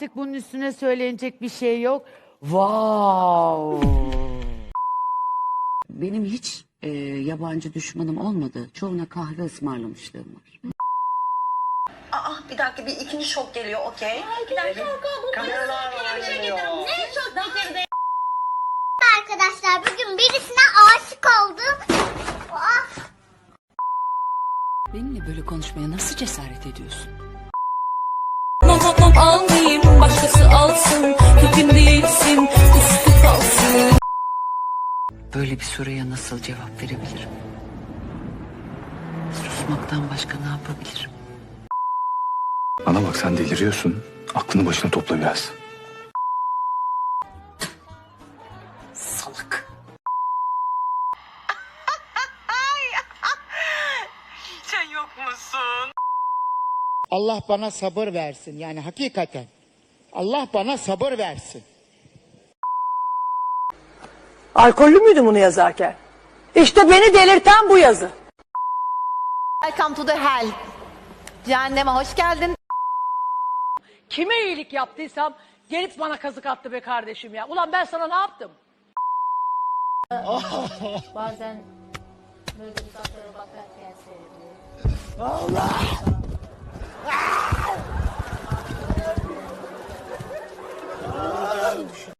Artık bunun üstüne söylenecek bir şey yok. Wow. Benim hiç e, yabancı düşmanım olmadı. Çoğuna kahve ısmarlamışlığım var. Aa bir dakika bir ikinci şok geliyor okey. Bir dakika. Kameralar var geliyor. Ne çok getirdi? Arkadaşlar bugün birisine aşık oldum. Of. Benimle böyle konuşmaya nasıl cesaret ediyorsun? Alsın Kötüm değilsin üstü kalsın Böyle bir soruya nasıl cevap verebilirim? Susmaktan başka ne yapabilirim? Ana bak sen deliriyorsun. Aklını başına topla biraz. Salak. Sen yok musun? Allah bana sabır versin yani hakikaten. Allah bana sabır versin. Alkollü müydü bunu yazarken? İşte beni delirten bu yazı. Welcome to the hell. Cehenneme hoş geldin. Kime iyilik yaptıysam gelip bana kazık attı be kardeşim ya. Ulan ben sana ne yaptım? Bazen böyle uzaklara bakarken seyrediyorum. gaúcho.